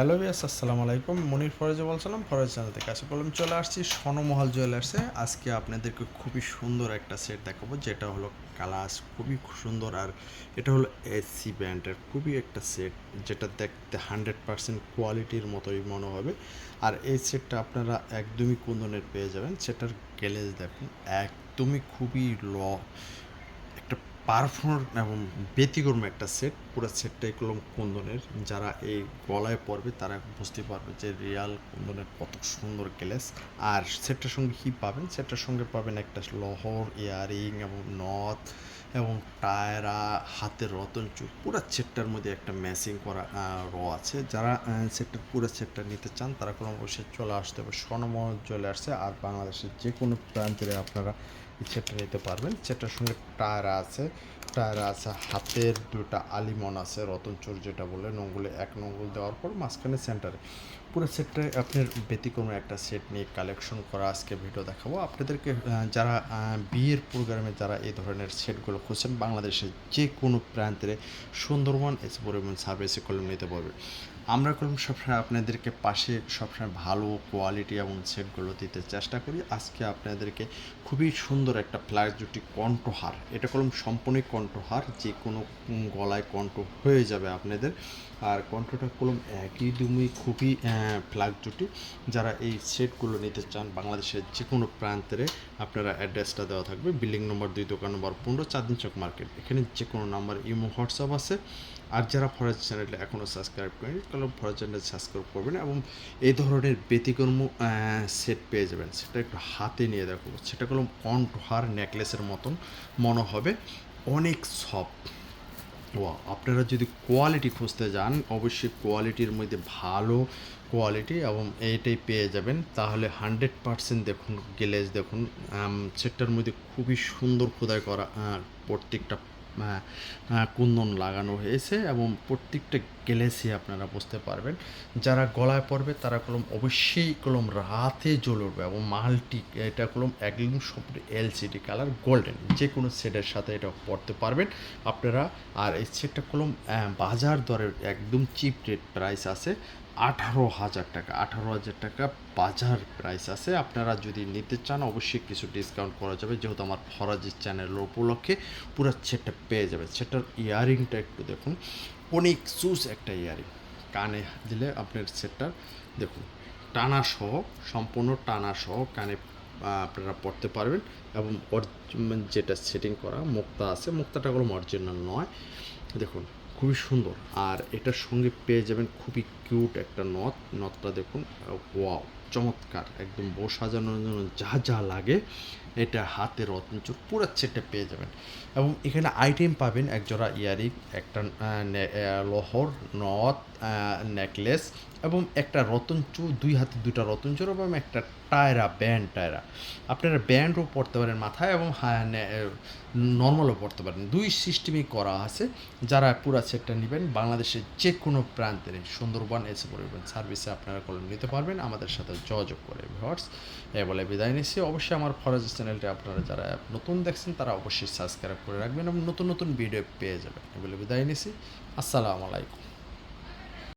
Hello বিয়াস আসসালামু আলাইকুম। মনির ফরাজে বলছিলাম, ফরাজ চ্যানেল থেকে আশা বললাম চলে আসছি স্বর্ণমহল জুয়েলার্সে আজকে আপনাদেরকে খুবই সুন্দর একটা সেট দেখাবো, যেটা হলো কালাস, খুবই সুন্দর। আর এটা হলো এসি ব্র্যান্ডের খুবই একটা সেট যেটা দেখতে হান্ড্রেড পার্সেন্ট কোয়ালিটির মতোই মনে হবে। আর এই সেটটা আপনারা একদমই কুন্দনের পেয়ে যাবেন। সেটার গ্যালেজ দেখুন, একদমই খুবই ল পারফর্ম এবং ব্যতিক্রম একটা সেট পুরো সেটটাই কলম কুন্দনের। যারা এই গলায় পড়বে তারা বুঝতে পারবে যে রিয়াল কুন্দনের কত সুন্দর গ্লেস আর সেটটার সঙ্গে কী পাবেন? সেটটার সঙ্গে পাবেন একটা লহর ইয়ারিং এবং নথ এবং টায়রা, হাতের রতন চুপ পুরো সেটটার মধ্যে একটা ম্যাচিং করা র আছে। যারা সেটটার পুরো সেটটা নিতে চান, তারা কোনো অবশ্যই চলে আসতে হবে। স্বর্ণমহল চলে আসছে আর বাংলাদেশের যে কোনো প্রান্তে আপনারা এই নিতে পারবেন। সেটার সঙ্গে টায়রা আছে। টায়রা আছে হাতের দুটা আলিমন আছে রতনচোর যেটা বলে, নঙ্গুলে এক নঙ্গুল দেওয়ার পর মাঝখানে সেন্টারে পুরো সেটটায় আপনার ব্যতিক্রমে একটা সেট নিয়ে কালেকশন করা আজকে ভিডিও দেখাবো। আপনাদেরকে যারা বিয়ের প্রোগ্রামে যারা এই ধরনের সেটগুলো খুঁজছেন, বাংলাদেশের যে কোনো প্রান্তে সুন্দরবন এসে পরিবহন সার্ভিসে কলম নিতে পারবে। আমরা কলম সবসময় আপনাদেরকে পাশে সবসময় ভালো কোয়ালিটি এবং সেটগুলো দিতে চেষ্টা করি। আজকে আপনাদেরকে খুবই সুন্দর একটা ফ্ল্যাগ জুটি কণ্ঠহার। এটা কলম সম্পূর্ণই কণ্ঠহার যে কোনো গলায় কণ্ঠ হয়ে যাবে আপনাদের। আর কণ্ঠটা কলম একই দুমই খুবই ফ্ল্যাগ জুটি যারা এই সেটগুলো নিতে চান, বাংলাদেশের যে কোনো প্রান্তে আপনারা অ্যাড্রেসটা দেওয়া থাকবে। বিল্ডিং নম্বর দুই, দোকান নম্বর পনেরো, চাঁদিন চক মার্কেট। এখানে যে কোনো নাম্বার ইমো, হোয়াটসঅ্যাপ আছে। আর যারা ফরাজ চ্যানেলে এখনও সাবস্ক্রাইব করেনি তাহলে ফরাজ চ্যানেল সাবস্ক্রাইব করবেন এবং এই ধরনের ব্যতিক্রম সেট পেয়ে যাবেন। সেটা একটু হাতে নিয়ে দেখো। সেটা কোনো কণ্ঠহার নেকলেসের মতন মনে হবে। অনেক সফট ও আপনারা যদি কোয়ালিটি খুঁজতে যান, অবশ্যই কোয়ালিটির মধ্যে ভালো কোয়ালিটি এবং এইটাই পেয়ে যাবেন। তাহলে হান্ড্রেড পারসেন্ট দেখুন গ্লেজ দেখুন। সেটার মধ্যে খুবই সুন্দর খোদাই করা প্রত্যেকটা কুন্দন লাগানো হয়েছে এবং প্রত্যেকটা গ্লেসে আপনারা বুঝতে পারবেন। যারা গলায় পড়বে, তারা কলম অবশ্যই কলম রাতে জ্বলে উঠবে এবং মাল্টি, এটা কলম একদম সব এলসিডি কালার গোল্ডেন যে কোনো সেটের সাথে এটা পড়তে পারবেন। আপনারা, আর এই সেটটা কলম বাজার দরের একদম চিপ রেট প্রাইস আছে। আঠারো হাজার টাকা। আঠারো হাজার টাকা বাজার প্রাইস আছে। আপনারা যদি নিতে চান, অবশ্যই কিছু ডিসকাউন্ট করা যাবে। যেহেতু আমার ফরাজি চ্যানেলের উপলক্ষে পুরো সেটটা পেয়ে যাবে সেটার ইয়ারিংটা একটু দেখুন। অনেক সুস একটা ইয়ারিং। কানে দিলে আপনার সেটটা দেখুন। টানা সহ, সম্পূর্ণ টানা সহ কানে আপনারা পড়তে পারবেন। এবং যেটা সেটিং করা, মুক্তা আছে। মুক্তাটা কোনো অরিজিনাল নয়। দেখুন। খুবই সুন্দর। আর এটার সঙ্গে পেয়ে যাবেন খুবই কিউট একটা নথ। নথটা দেখুন ওয়াও। চমৎকার, একদম বো সাজানোর জন্য যা যা লাগে, এটা হাতে রত্নচুর পুরো সেটটা পেয়ে যাবেন। এবং এখানে আইটেম পাবেন একজোড়া ইয়ারিং একটা লহর, নথ নেকলেস এবং একটা রতনচুর দুই হাতে দুটা রতনচুর এবং একটা টায়রা ব্যান্ড টায়রা। আপনারা ব্যান্ডও পড়তে পারেন মাথায় এবং নর্মালও পড়তে পারেন। দুই সিস্টেমই করা আছে। যারা পুরা সেটটা নেবেন, বাংলাদেশের যে কোনো প্রান্তে সুন্দরবন এসে পরিবহন সার্ভিসে আপনারা কলম নিতে পারবেন, আমাদের সাথে যোগাযোগ করে ভিওয়ার্স এ বলে বিদায় নিচ্ছি। অবশ্যই আমার ফরেজ চ্যানেলটি আপনারা যারা নতুন দেখছেন, তারা অবশ্যই সাবস্ক্রাইব করে রাখবেন এবং নতুন নতুন ভিডিও পেয়ে যাবেন। এ বলে বিদায় নিচ্ছি। আসসালামু আলাইকুম।